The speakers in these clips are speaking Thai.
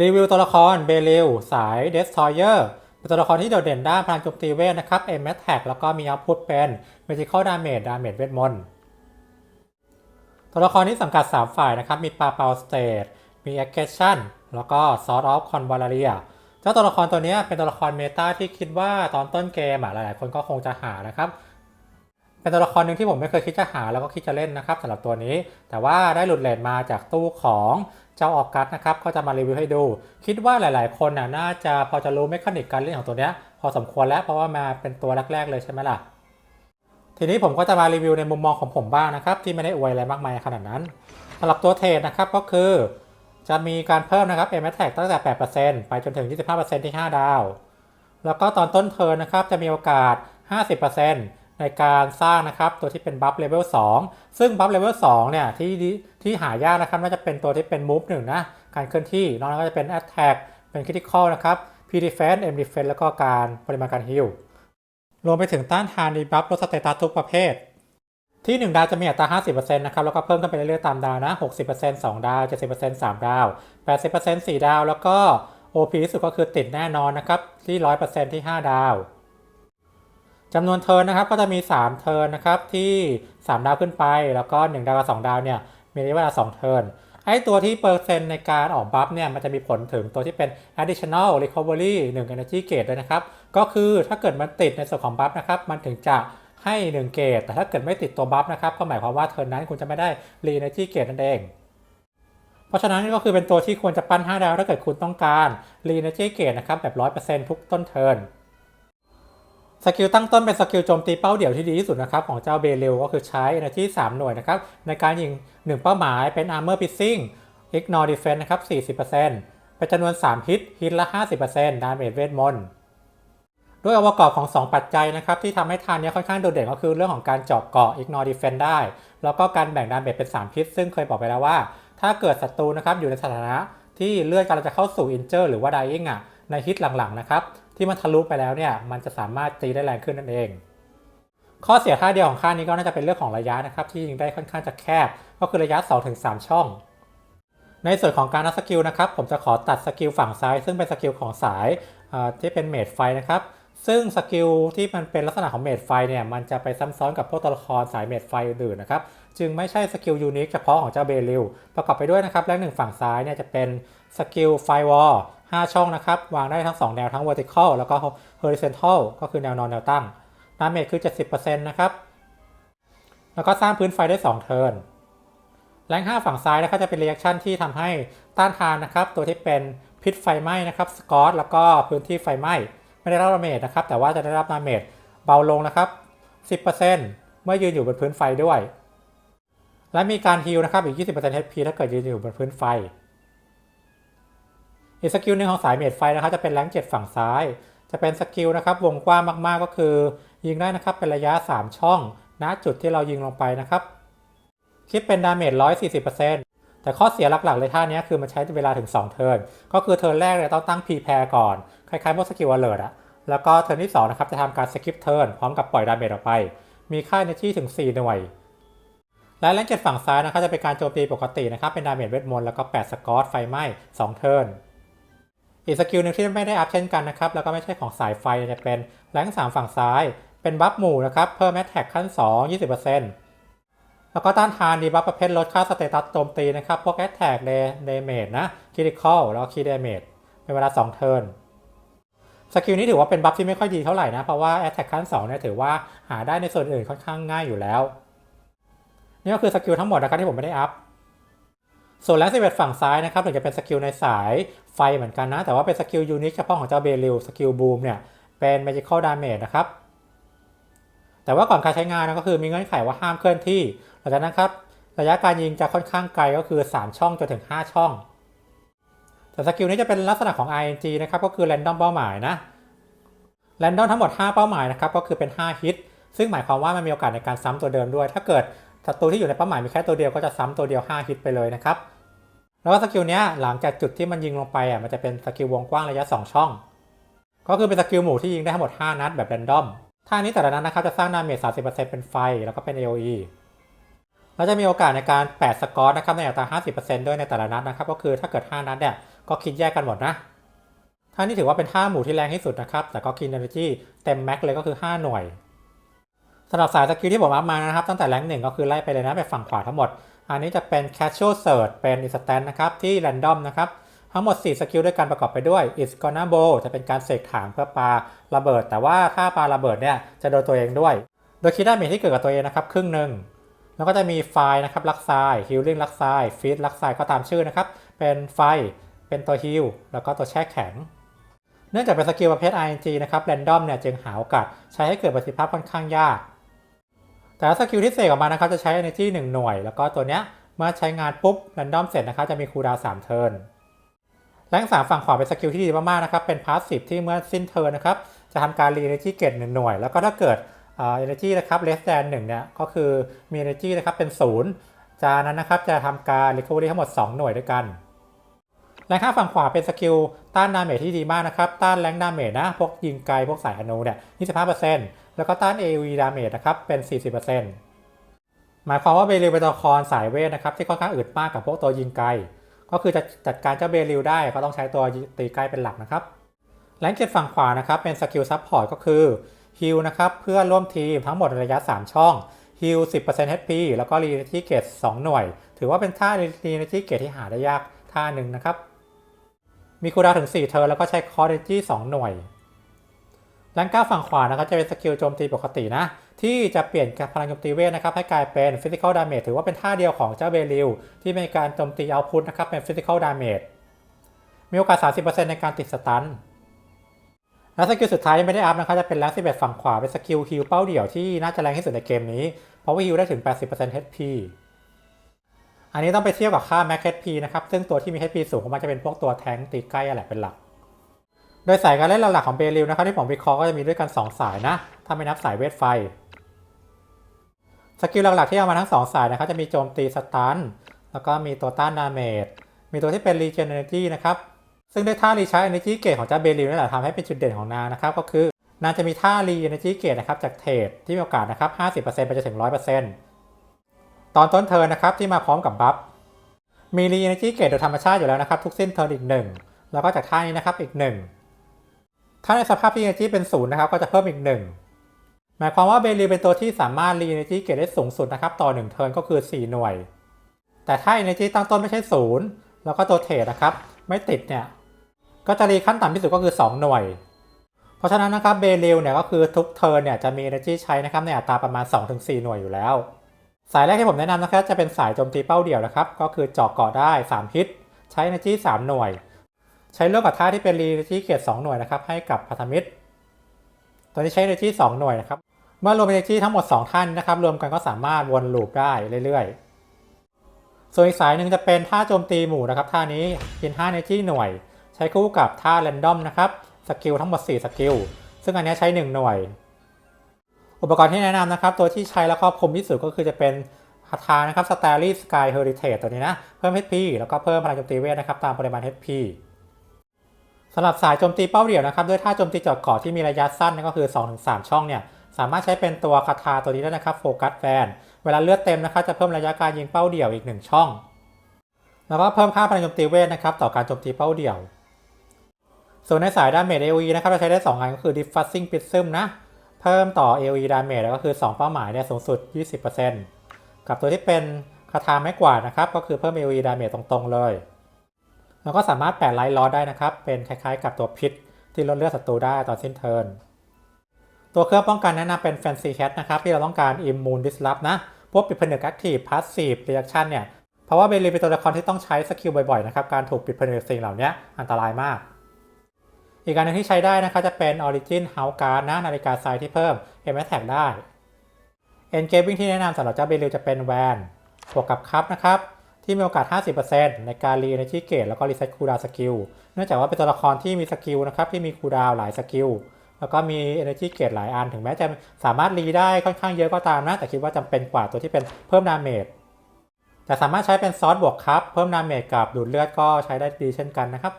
รีวิวตัวละครเบลิลสาย Destroyer เป็นตัวละครที่โดดเด่นด้านพลังโจมตีเวทนะครับ m a t a c แทกแล้วก็มีเอาพุตเป็น Magical Damage Damage เวทมนต์ตัวละครที่สังกัด 3 ฝ่ายนะครับ มีปาเปาสเตทมี a g g r e s s i o n แล้วก็ Sword of Convalaria เจ้าตัวละครตัวนี้เป็นตัวละครเมตาที่คิดว่าตอนต้นเกมหลายๆ คนก็คงจะหานะครับ เป็นตัวละครหนึ่งที่ผมไม่เคยคิดจะหาแล้วก็คิดจะเล่นนะครับสำหรับตัวนี้ แต่ว่าได้หลุดเลนมาจากตู้ของ เจ้าออกกัสนะครับก็จะมารีวิวให้ดู คิดว่าหลาย ๆ คนน่าจะพอจะรู้เมคานิกการเล่นของตัวเนี้ยพอสมควรแล้วเพราะว่ามาเป็นตัวแรก ๆ เลยใช่ไหมล่ะ ทีนี้ผมก็จะมารีวิวในมุมมองของผมบ้างนะครับ ที่ไม่ได้อวยอะไรมากมายขนาดนั้นสำหรับตัวเทรดนะครับก็คือ จะมีการเพิ่มนะครับ m a t a c ตั้งแต่ 8%ไปจนถึง 25%ที่ 5 ดาว แล้วก็ตอนต้นเทิร์นนะครับจะมีโอกาส 50% ในการสร้างนะครับตัวที่เป็นบัฟเลเวล2ซึ่งบัฟเลเวล2เนี่ยที่ที่หายากนะครับน่าจะเป็นตัวที่เป็นมูฟหนึ่งนะการเคลื่อนที่นอกนั้นก็จะเป็น Attack เป็น Critical นะครับ P Defense M Defense แล้วก็การปริมาณการฮิลรวมไปถึงต้านทานดีบัฟลดสเตตัสทุกประเภท ที่ 1 ดาวจะมีอัตรา 50%นะครับแล้วก็เพิ่มขึ้นไปเรื่อยๆตามดาวนะ 60% 2 ดาว 70% 3 ดาว 80% 4 ดาว แล้วก็ OP ที่สุดก็คือติดแน่นอนนะครับที่ 100%ที่ 5 ดาว จำนวนเทิร์นนะครับก็จะมี 3 เทิร์นนะครับที่ 3 ดาวขึ้นไป แล้วก็ 1 ดาวกับ2ดาวเนี่ยมีระยะเวลา2เทิร์นไอ้ตัวที่เปอร์เซ็นต์ในการออกบัฟเนี่ยมันจะมีผลถึงตัวที่เป็น additional recovery 1 energy gauge ด้วยนะครับ ก็คือถ้าเกิดมันติดในส่วนของบัฟนะครับ มันถึงจะให้ 1 เกรดแต่ถ้าเกิดไม่ติดตัวบัฟนะครับ ก็หมายความว่าเทิร์นนั้นคุณจะไม่ได้ re energy gauge นั่นเอง เพราะฉะนั้นนี่ก็คือเป็นตัวที่ควรจะปั้น 5 ดาว ถ้าเกิดคุณต้องการ re energy gauge นะครับแบบ 100%ทุกต้นเทิร์น สกิลตั้งต้นเป็นสกิลโจมตีเป้าเดี่ยวที่ดีที่สุดนะครับของเจ้าเบลิลก็คือใช้ energy 3 หน่วยนะครับในการยิง 1 เป้าหมายเป็น armor piercing ignore defense นะครับ 40%เป็นจำนวน 3 ฮิตฮิตละ 50% damage เวทมนต์ด้วยองค์ประกอบของ 2 ปัจจัยนะครับที่ทำให้ทานนี้ค่อนข้างโดดเด่นก็คือเรื่องของการเจาะเกาะ ignore defense ได้ แล้วก็การแบ่งดาเมจเป็น3พิษซึ่งเคยบอกไปแล้วว่า ถ้าเกิดศัตรูนะครับอยู่ในสถานะที่เลือดกำลังจะเข้าสู่ injure หรือว่า dying อะในฮิตหลังๆนะครับ ที่มันทะลุไปแล้วเนี่ยมันจะสามารถตีได้แรงขึ้นนั่นเอง ข้อเสียค่าเดียวของค่านี้ก็น่าจะเป็นเรื่องของระยะนะครับที่ยิงได้ค่อนข้างจะแคบ ก็คือระยะ 2-3 ช่อง ในส่วนของการนับสกิลนะครับผมจะขอตัดสกิลฝั่งซ้าย ซึ่งเป็นสกิลของสายที่เป็นเมดไฟนะครับ ซึ่งสกิลที่มันเป็นลักษณะของเมดไฟเนี่ยมันจะไปซ้ำซ้อนกับพวกตัวละครสายเมดไฟอื่นๆนะครับจึงไม่ใช่สกิลยูนิคเฉพาะของเจ้าเบลิลประกอบไปด้วยนะครับแรงหนึ่งฝั่งซ้ายเนี่ยจะเป็นสกิลไฟวอล5ช่องนะครับ วางได้ทั้ง 2 แนวทั้ง vertical แล้วก็ horizontal ก็คือแนวนอนแนวตั้งดาเมจคือ 70%นะครับ แล้วก็สร้างพื้นไฟได้ 2 เทิร์นแรง5ฝั่งซ้ายนะครับจะเป็น reaction ที่ทำให้ต้านทานนะครับ ตัวที่เป็นพิษไฟไหม้นะครับสกอตแล้วก็พื้นที่ไฟไหม้ ไม่ได้รับดาเมจนะครับ แต่ว่าจะได้รับดาเมจเบาลงนะครับ 10%เมื่อยืนอยู่บนพื้นไฟด้วย และมีการฮีลนะครับอีก 20% HP ถ้าเกิดยืนอยู่บนพื้นไฟ อีกสกิลหนึ่งของสายเมดไฟนะครับจะเป็นแรง7ฝั่งซ้าย จะเป็นสกิลนะครับวงกว้างมากๆก็คือ ยิงได้นะครับเป็นระยะ 3 ช่องณจุดที่เรายิงลงไปนะครับคิดเป็นดาเมจ140% แต่ข้อเสียหลักๆเลยท่านี้คือมันใช้เวลาถึง 2 เทิร์น ก็คือเทิร์นแรกเนี่ยต้องตั้ง p ีแพรก่อน คล้ายๆพวกสกิลอเลอร์อะแล้วก็เทิร์นที่ 2 นะครับ จะทำการสกิปเทิร์นพร้อมกับปล่อยดาเมจออกไป มีค่า energy ถึง 4 หน่วย และแรงเจ็ดฝั่งซ้ายนะครับจะเป็นการโจมตีปกตินะครับ เป็นดาเมจเวทมนต์แล้วก็ 8 สกอตไฟไหม้ 2 เทิร์น อีกสกิลหนึ่งที่ไม่ได้อัพเช่นกันนะครับ แล้วก็ไม่ใช่ของสายไฟจะเป็นแรง3ฝั่งซ้าย เป็นบัฟหมู่นะครับ เพิ่มแมทแท็กขั้น 2 20% แล้วก็ต้านทานดีบัฟประเภทลดค่าสเตตัสโจมตีนะครับ พวกแอตแทกเดเดเมจนะคริติคอลแล้วก็คีเดเมจเป็นเวลา 2 เทิร์นสกิลนี้ถือว่าเป็นบัฟที่ไม่ค่อยดีเท่าไหร่นะ เพราะว่าแอตแทกขั้น2เนี่ยถือว่าหาได้ในส่วนอื่นค่อนข้างง่ายอยู่แล้ว นี่ก็คือสกิลทั้งหมดนะครับที่ผมไม่ได้อัพส่วนแรงสิบเอ็ดฝั่งซ้ายนะครับถึงจะเป็นสกิลในสายไฟเหมือนกันนะ แต่ว่าเป็นสกิลยูนิคเฉพาะของเจ้าเบลิลสกิลบูมเนี่ยเป็น Magical Damage นะครับแต่ว่าก่อนการใช้งานนะก็คือมีเงื่อนไขว่าห้ามเคลื่อนที่ หลังจากนั้นครับระยะการยิงจะค่อนข้างไกลก็คือ 3 ช่องจนถึง 5 ช่องแต่สกิลนี้จะเป็นลักษณะของ ING นะครับก็คือ Random เป้าหมายนะ Random ทั้งหมด 5 เป้าหมายนะครับก็คือเป็น 5 ฮิต ซึ่งหมายความว่ามันมีโอกาสในการซ้ำตัวเดิมด้วย ถ้าเกิดศัตรูที่อยู่ในเป้าหมายมีแค่ตัวเดียวก็จะซ้ำตัวเดียว 5 ฮิตไปเลยนะครับแล้วก็สกิลนี้หลังจากจุดที่มันยิงลงไปอะมันจะเป็นสกิลวงกว้างระยะ 2 ช่อง ก็คือเป็นสกิลหมู่ที่ยิงได้ทั้งหมด 5 นัดแบบแรนดอมท่านี้แต่ละนัดนะครับจะสร้างดาเมจ30%เป็นไฟแล้วก็เป็น AOE แล้วจะมีโอกาสในการ8สกอร์นะครับในอัตรา 50%ด้วยในแต่ละนัดนะครับก็คือถ้าเกิด 5 นัดเนี่ยก็คิดแยกกันหมดนะท่านี้ถือว่าเป็นท่าหมู่ที่แรงที่สุดนะครับแต่ก็กิน energy เต็มแม็กเลยก็คือ 5 หน่วยสำหรับสายสกิลที่ผมอัพมานะครับตั้งแต่แรงหนึ่งก็คือไล่ไปเลยนะไปฝั่งขวาทั้งหมด อันนี้จะเป็น casual search เป็น instant นะครับที่ random นะครับทั้งหมด 4 สกิลด้วยกันประกอบไปด้วย is gonna b o จะเป็นการเสกถางเพื่อปลาระเบิด แต่ว่าถ้าปลาระเบิดเนี่ยจะโดนตัวเองด้วย โดยคิดได้เมที่เกิดกับตัวเองนะครับครึ่งหนึ่ง แล้วก็จะมีไฟนะครับลักไซฮิลลิ่งลักไซฟีดลักไซก็ตามชื่อนะครับ เป็นไฟ เป็นตัวฮิลแล้วก็ตัวแช่แข็ง เนื่องจากเป็นสกิลประเภท RNG นะครับแรนดอมเนี่ยจึงหาโอกาสใช้ให้เกิดประสิทธิภาพค่อนข้างยาก แต่ละสกิลที่เสกออกมานะครับจะใช้ energy 1 หน่วย แล้วก็ตัวเนี้ยเมื่อใช้งานปุ๊บแรนดอมเสร็จนะครับจะมีคูลดาวน์3เทิร์นแรงสามฝั่งขวาเป็นสกิลที่ดีมากๆนะครับเป็นพาสซีฟที่เมื่อสิ้นเทิร์นนะครับจะทำการรี energy เกตหนึ่งหน่วย แล้วก็ถ้าเกิด เอ่อ energy นะครับ less than 1เนี่ยก็คือมี energy นะครับเป็นศูนย์จากนั้นนะครับจะทำการ recovery ทั้งหมด 2 หน่วยด้วยกันแรงข้างฝั่งขวาเป็นสกิลต้านดาเมจที่ดีมากนะครับ ต้านแรงดาเมจนะ พวกยิงไกล พวกสายอนุเนี่ย 25%แล้วก็ต้าน AoE ดาเมจนะครับ เป็น 40%หมายความว่าเบลิวเป็นตัวละครสายเวทนะครับ ที่ค่อนข้างอึดมากกับพวกตัวยิงไกล ก็คือจะจัดการเจ้าเบลิวได้ก็ต้องใช้ตัวตีใกล้เป็นหลักนะครับ แรงเกียรฝั่งขวานะครับ เป็นสกิลซับพอร์ตก็คือ ฮิลนะครับเพื่อร่วมทีมทั้งหมดระยะ 3 ช่องฮิล10% HP แล้วก็รีเนตี้เกต2หน่วย ถือว่าเป็นท่ารีเนตี้เกตที่หาได้ยากท่าหนึ่งนะครับ มีคูลดาวถึง 4เทิร์แล้วก็ใช้คอร์เนจี้2หน่วยแรงก้าฝั่งขวานะครับจะเป็นสกิลโจมตีปกตินะ ที่จะเปลี่ยนพลังโจมตีเวทนะครับให้กลายเป็น Physical Damage ถือว่าเป็นท่าเดียวของเจ้าเบลิวที่มีการโจมตีเอาพุทนะครับเป็น Physical Damage มีโอกาส 30%ในการติดสตัน และสกิลสุดท้ายยังไม่ได้อัพนะครับจะเป็นแรง11ฝั่งขวาเป็นสกิลฮิลเป้าเดี่ยวที่น่าจะแรงที่สุดในเกมนี้ เพราะว่าฮิลได้ถึง 80% HP อันนี้ต้องไปเทียบกับค่า Max HP นะครับ ซึ่งตัวที่มี HP สูงมันจะเป็นพวกตัวแทงตีใกล้อะไรเป็นหลัก โดยสายการเล่นหลักๆของเบลิวนะครับที่ผมวิเคราะห์ก็จะมีด้วยกัน 2 สายนะ ถ้าไม่นับสายเวทไฟ สกิลหลักๆที่เอามาทั้ง 2 สายนะครับจะมีโจมตีสตันแล้วก็มีตัวต้านดาเมจมีตัวที่เป็น Regenerate นะครับ ซึ่งด้วยท่ารีชาร์จ Energy เกตของเจ้าเบลิวนี่แหละทำให้เป็นจุดเด่นของนางนะครับ ก็คือนางจะมีท่า Re Energy เกตนะครับจากเทรดที่มีโอกาสนะครับ 50%ไปจนถึง 100%ตอนต้นเทิร์นนะครับที่มาพร้อมกับบัฟมี Re Energy เกตโดยธรรมชาติอยู่แล้วนะครับ ทุกสิ้นเทิร์นอีกหนึ่งแล้วก็จากท่านี้นะครับอีกหนึ่งถ้าในสภาพที่ energy เป็นศูนย์นะครับก็จะเพิ่มอีกหนึ่งหมายความว่าเบลีเป็นตัวที่สามารถรี energy เก็บได้สูงสุดนะครับต่อ1เทิร์นก็คือ 4 หน่วย แต่ถ้า energy ตั้งต้นไม่ใช่ศูนย์แล้วก็ตัวเทรดนะครับไม่ติดเนี่ย ก็จะรีขั้นต่ำที่สุดก็คือ 2 หน่วย เพราะฉะนั้นนะครับเบลิวเนี่ยก็คือทุกเทิร์นเนี่ยจะมี energy ใช้นะครับในอัตราประมาณ 2-4 หน่วยอยู่แล้ว สายแรกที่ผมแนะนำนะครับจะเป็นสายโจมตีเป้าเดี่ยวนะครับก็คือเจาะเกาะได้ 3 ฮิต ใช้ energy 3 หน่วย ใช้เลือกกับท่าที่เป็นรีที่เกียรติ2หน่วยนะครับให้กับพัธมิตรตัวนี้ใช้ energy 2 หน่วยนะครับเมื่อรวม energy ทั้งหมด 2 ท่านนะครับรวมกันก็สามารถวนลูปได้เรื่อยๆ ส่วนอีกสายหนึ่งจะเป็นท่าโจมตีหมู่นะครับท่านี้กิน5 energy หน่วย ใช้คู่กับท่า random นะครับสกิลทั้งหมด 4 สกิล ซึ่งอันนี้ใช้ 1 หน่วย อุปกรณ์ที่แนะนำนะครับ ตัวที่ใช้แล้วก็คมที่สุดก็คือจะเป็นคาถานะครับ Starry Sky Heritage ตัวนี้นะ เพิ่ม HP แล้วก็เพิ่มพลังโจมตีเวทนะครับ ตามปริมาณ HP สำหรับสายโจมตีเป้าเดี่ยวนะครับ ด้วยท่าโจมตีจาะเกาะที่มีระยะสั้นนั่นก็คือ 2-3 ช่องเนี่ย สามารถใช้เป็นตัวคาถาตัวนี้ได้นะครับโฟกัสแฟน เวลาเลือดเต็มนะครับ จะเพิ่มระยะการยิงเป้าเดี่ยวอีก 1 ช่อง แล้วก็เพิ่มค่าพลังโจมตีเวทนะครับต่อการโจมตีเป้าเดี่ยว ส่วนในสายดาเมจ AoE นะครับเราใช้ได้ 2 อันก็คือ Diffusing Prism นะ เพิ่มต่อ AoE ดาเมจก็คือ 2 เป้าหมายเนี่ยสูงสุด 20%กับตัวที่เป็นคาถาไม้กวาดนะครับ ก็คือเพิ่ม AoE ดาเมจตรงๆเลย แล้วก็สามารถแปะไลท์ล้อได้นะครับ เป็นคล้ายๆ กับตัวพิษที่ลดเลือดศัตรูได้ตอนสิ้นเทิร์นตัวเครื่องป้องกันแนะนำเป็น Fancy Cat นะครับ ที่เราต้องการ Immune Disrupt นะ พวกปิดผนึก Active Passive Reaction เนี่ย เพราะว่าเบลลีเป็นตัวละครที่ต้องใช้สกิลบ่อยๆนะครับ การถูกปิดผนึกสิ่งเหล่านี้อันตรายมาก อีกการหนึงที่ใช้ได้นะครับจะเป็น Origin House Guard นะนาฬิกาทรายที่เพิ่ม M Attack ได้ Engaging ที่แนะนำสำหรับเจ้าเบลลิวจะเป็นแวนบวกกับคัพนะครับที่มีโอกาส 50%ในการรี energy gate แล้วก็ reset cooldown skill เนื่องจากว่าเป็นตัวละครที่มีสกิลนะครับที่มี cooldown หลายสกิล แล้วก็มี energy gate หลายอัน ถึงแม้จะสามารถรีได้ค่อนข้างเยอะก็ตามนะ แต่คิดว่าจำเป็นกว่าตัวที่เป็นเพิ่มดาเมจแต่สามารถใช้เป็นซอสบวกครับ เพิ่มดาเมจกับดูดเลือดก็ใช้ได้ดีเช่นกันนะครับ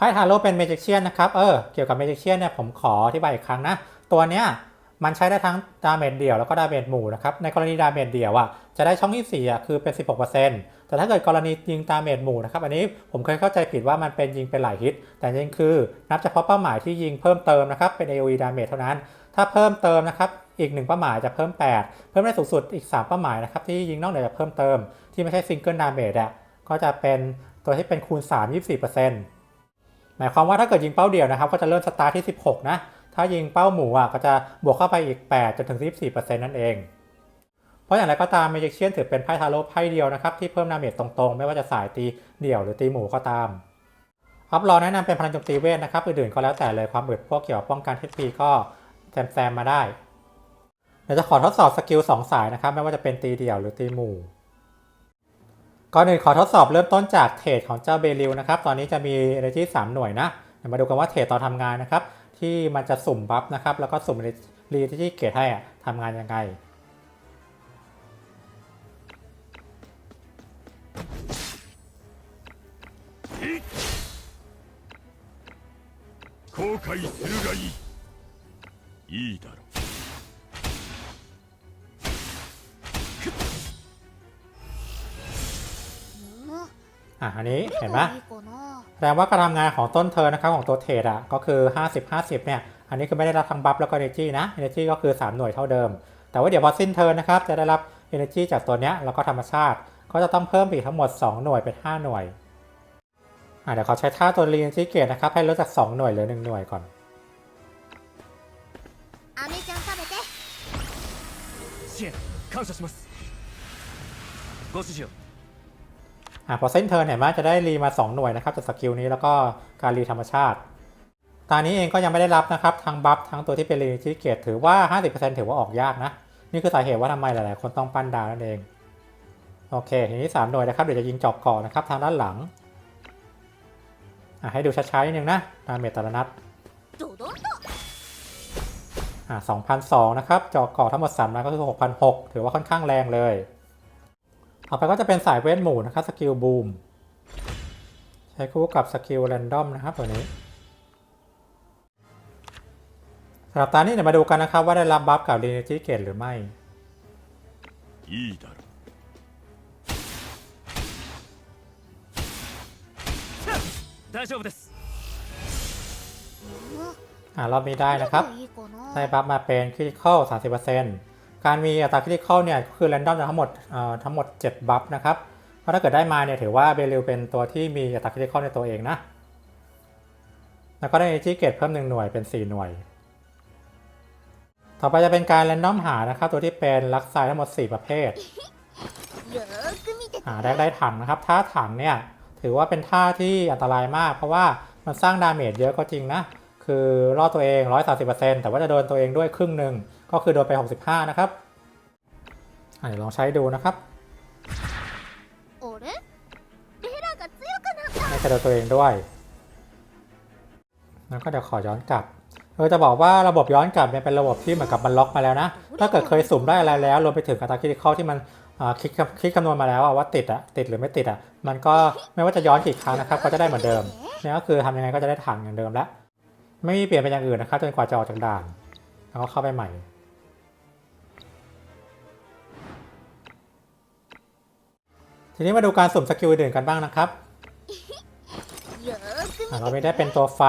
ไพ่ทาโร่เป็นเมจิเชียนนะครับเออเกี่ยวกับเมจิเชียนเนี่ยผมขออธิบายอีกครั้งนะ ตัวเนี้ยมันใช้ได้ทั้งดาเมจเดี่ยวแล้วก็ดาเมจหมู่นะครับในกรณีดาเมจเดี่ยวอะจะได้ช่องที่4อะคือเป็น 16%แต่ถ้าเกิดกรณียิงตาเมจหมู่นะครับอันนี้ผมเคยเข้าใจผิดว่ามันเป็นยิงเป็นหลายฮิต แต่จริงคือนับเฉพาะเป้าหมายที่ยิงเพิ่มเติมนะครับเป็น AOE damage เท่านั้น ถ้าเพิ่มเติมนะครับอีก 1 เป้าหมายจะเพิ่ม 8 เพิ่มได้สูงสุดอีก 3 เป้าหมายนะครับที่ยิงนอกเหนือจากเพิ่มเติมที่ไม่ใช่ซิงเกิลดาเมจอะก็จะเป็นตัวที่เป็นคูณ 3 24% หมายความว่าถ้าเกิดยิงเป้าเดียวนะครับ ก็จะเริ่มสตาร์ทที่ 16 นะ ถ้ายิงเป้าหมู่อะก็จะบวกเข้าไปอีก 8 จนถึง 24%นั่นเอง เพราะอย่างไรก็ตามเมจิเชียนถือเป็นไพ่ทาโร่ไพ่เดียวนะครับที่เพิ่มดาเมจตรงๆ ไม่ว่าจะสายตีเดี่ยวหรือตีหมู่ก็ตามอัพรอแนะนำเป็นพลังโจมตีเวทนะครับอื่นๆก็แล้วแต่เลยความอึดพวกเกี่ยวกับป้องกันเทปีก็แซมๆมาได้เดี๋ยวจะขอทดสอบสกิล2สายนะครับไม่ว่าจะเป็นตีเดี่ยวหรือตีหมู่ ก่อนอื่นขอทดสอบเริ่มต้นจากเทรดของเจ้าเบลิวนะครับ ตอนนี้จะมี energy 3 หน่วยนะเดี๋ยวมาดูกันว่าเทรดตอนทำงานนะครับ ที่มันจะสุ่มบัฟนะครับ แล้วก็สุ่มรีที่เกตให้อะทำงานยังไง 後悔するがいいいいだろ อ่ะอันนี้ ど เห็ れ นไหม がいいかな แสดงว่าการทำงานของต้นเทิร์นนะครับของตัวเทรดอ่ะก็คือ 50 50 เนี่ย อันนี้คือไม่ได้รับทั้งบัฟแล้วก็ energy นะ energy ก็คือ 3 หน่วยเท่าเดิม แต่ว่าเดี๋ยวพอสิ้นเทิร์นนะครับ จะได้รับ energy จากตัวเนี้ยแล้วก็ธรรมชาติ ก็จะต้องเพิ่มอีกทั้งหมด 2 หน่วยเป็น 5 หน่วย อ่ะเดี๋ยวเขาใช้ท่าตัว energy gate นะครับ ให้ลดจาก 2 หน่วยเหลือ 1 หน่วยก่อน アメちゃん食べて支援感謝しますご指示を อ่าพอเส้นเทิร์นเห็นไหมจะได้รีมา 2 หน่วยนะครับจากสกิลนี้แล้วก็การรีธรรมชาติ ตานี้เองก็ยังไม่ได้รับนะครับทั้งบัฟทั้งตัวที่เป็นรีชิเกตถือว่า 50%ถือว่าออกยากนะ นี่คือสาเหตุว่าทำไมหลาย ๆ คนต้องปั้นดาวนั่นเอง โอเคทีนี้ 3 หน่วยนะครับเดี๋ยวจะยิงจอบก่อนนะครับทางด้านหลังให้ดูช้าๆนิดนึงนะดาเมจแต่ละนัดอ่า2,002นะครับจอบก่อทั้งหมด3นัดก็คือ 6,006 ถือว่าค่อนข้างแรงเลย ต่อไปก็จะเป็นสายเวทหมู่นะครับสกิลบูมใช้คู่กับสกิลแรนดอมนะครับตัวนี้สำหรับตานี้เดี๋ยวมาดูกันนะครับว่าได้รับบัฟกับเรเนจิเกตหรือไม่อ่าเราไม่ได้นะครับ ได้บัฟมาเป็นคริติคอล30% การมีอัตราคริติคอลเนี่ยก็คือแรนดอมทั้งหมดทั้งหมด 7 บัฟนะครับ เพราะถ้าเกิดได้มาเนี่ยถือว่าเบลิวเป็นตัวที่มีอัตราคริติคอลในตัวเองนะ แล้วก็ได้เอจิเกตเพิ่ม 1 หน่วยเป็น 4 หน่วย ต่อไปจะเป็นการแรนดอมหานะครับ ตัวที่เป็นลักไซทั้งหมด 4 ประเภท หาแรกได้ถังนะครับ ถ้าถังเนี่ยถือว่าเป็นท่าที่อันตรายมาก เพราะว่ามันสร้างดาเมจเยอะก็จริงนะ คือรอดตัวเอง 130%แต่ว่าจะโดนตัวเองด้วยครึ่งหนึ่งก็คือโดนไป 65 นะครับเดี๋ยวลองใช้ดูนะครับไม่จะโดนตัวเองด้วย แล้วก็เดี๋ยวขอย้อนกลับเออจะบอกว่าระบบย้อนกลับเนี่ยเป็นระบบที่เหมือนกับมันล็อกมาแล้วนะ ถ้าเกิดเคยสุ่มได้อะไรแล้วรวมไปถึงอัตราคริติคอลที่มันคิดคิดคำนวณมาแล้วว่าติดอะติดหรือไม่ติดอะมันก็ไม่ว่าจะย้อนกี่ครั้งนะครับ ก็จะได้เหมือนเดิมนี่ก็คือทำยังไงก็จะได้ถังอย่างเดิมแล้ว ไม่เปลี่ยนเป็นอย่างอื่นนะครับจนกว่าจะออกจากด่าน แล้วก็เข้าไปใหม่ ทีนี้มาดูการสุ่มสกิลอื่นกันบ้างนะครับเราไม่ได้เป็นตัวไฟ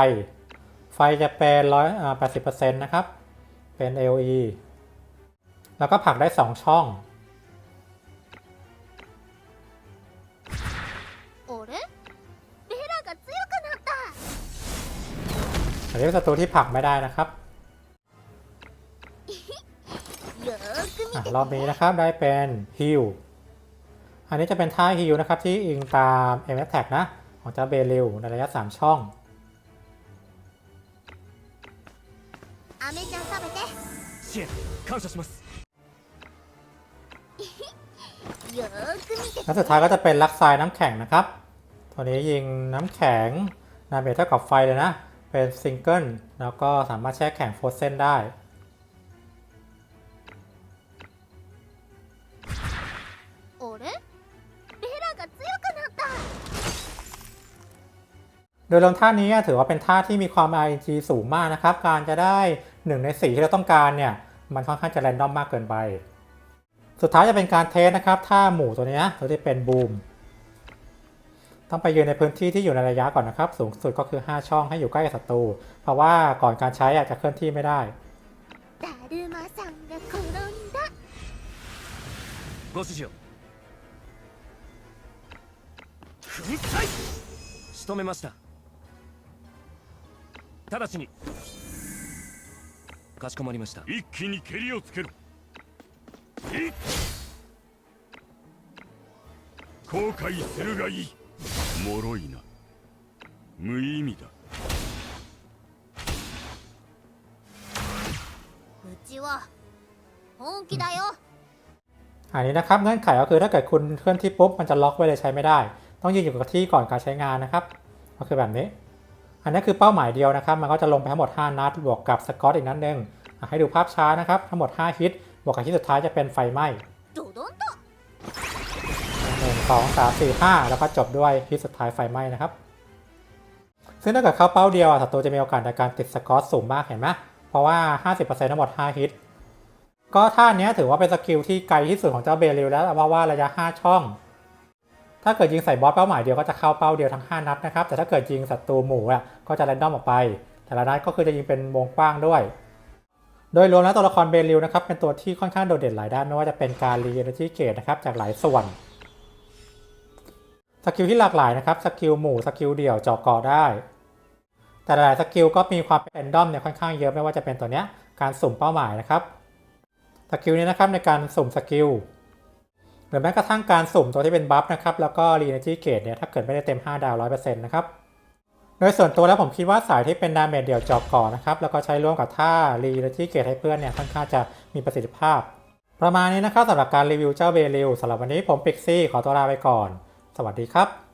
ไฟจะเป็นร้อยแปดสิบเปอร์เซ็นต์นะครับ เป็น LE แล้วก็ผักได้สองช่อง นี้เป็ศัตรูที่ผลักไม่ได้นะครับอรอบนี้นะครับได้เป็นฮิลอันนี้จะเป็นท่าฮิลนะครับที่อิงตาม m f t a g นะ ของเจ้าเบลิวในระยะ 3 ช่องและสุดท้ายก็จะเป็นลักทรายน้ำแข็งนะครับ ตัวนี้ยิงน้ำแข็งนาเบเท่ากับไฟเลยนะ เป็นซิงเกิลแล้วก็สามารถแช่แข็งโฟรเซนได้ あれレラが強くなった โดยรวมท่านี้ถือว่าเป็นท่าที่มีความ RNG สูงมากนะครับ การจะได้ 1 ใน 4 ที่เราต้องการเนี่ย มันค่อนข้างจะแรนดอมมากเกินไป สุดท้ายจะเป็นการเทสนะครับ ท่าหมู่ตัวนี้นะตัวที่เป็นบูม ต้องไปยืนในพื้นที่ที่อยู่ในระยะก่อนนะครับ สูงสุดก็คือ 5 ช่องให้อยู่ใกล้กับศัตรู เพราะว่าก่อนการใช้อาจจะเคลื่อนที่ไม่ได้ だるまさんが転んだご指示を粉砕仕留めました直ちにかしこまりました一気に蹴りをつけろいっ後悔するがいい 脆いな無意味だうちは本気だよอันนี้นะครับเงื่อนไขก็คือถ้าเกิดคุณเคลื่อนที่ปุ๊บมันจะล็อกไว้เลยใช้ไม่ได้ ต้องยืนอยู่กับที่ก่อนการใช้งานนะครับก็คือแบบนี้ อันนี้คือเป้าหมายเดียวนะครับ มันก็จะลงไปทั้งหมด 5 นัดบวกกับสกอตอีกนัดหนึ่งให้ดูภาพช้านะครับ ทั้งหมด 5 ฮิตบวกกับที่สุดท้ายจะเป็นไฟไหม้ 2 3 4 5 แล้วก็จบด้วยพิษสุดท้ายไฟไหม้นะครับ ซึ่งถ้าเกิดเข้าเป้าเดียวอะศัตรูจะมีโอกาสในการติดสกอร์สูงมากเห็นไหมเพราะว่า 50%ทั้งหมด 5 ฮิต ก็ท่านี้ถือว่าเป็นสกิลที่ไกลที่สุดของเจ้าเบลิวแล้วเพราะว่าระยะ 5 ช่อง ถ้าเกิดยิงใส่บอสเป้าหมายเดียวก็จะเข้าเป้าเดียวทั้ง 5 นัดนะครับ แต่ถ้าเกิดยิงศัตรูหมู่อะก็จะแรนดอมออกไป แต่ละนัดก็คือจะยิงเป็นวงกว้างด้วยโดยรวมแล้วตัวละครเบลิวนะครับเป็นตัวที่ค่อนข้างโดดเด่นหลายด้านไม่ว่าจะเป็นการรีเอเนจีเกตนะครับจากหลายส่วน สกิลที่หลากหลายนะครับ สกิลหมู่ สกิลเดี่ยวเจาะเกาะได้ แต่หลายสกิลก็มีความเป็นแรนดอมเนี่ยค่อนข้างเยอะไม่ว่าจะเป็นตัวเนี้ย การสุ่มเป้าหมายนะครับ สกิลนี้นะครับในการสุ่มสกิลหรือแม้กระทั่งการสุ่มตัวที่เป็นบัฟนะครับ แล้วก็รีเนจีเกตเนี่ยถ้าเกิดไม่ได้เต็ม 5 ดาว 100%นะครับ โดยส่วนตัวแล้วผมคิดว่าสายที่เป็นดาเมจเดี่ยวเจอบก่อนนะครับ แล้วก็ใช้ร่วมกับท่ารีเนจีเกตให้เพื่อนเนี่ยค่อนข้างจะมีประสิทธิภาพ ประมาณนี้นะครับสำหรับการรีวิวเจ้าเบลิลสำหรับวันนี้ผมปิกซี่ขอตัวลาไปก่อน สวัสดีครับ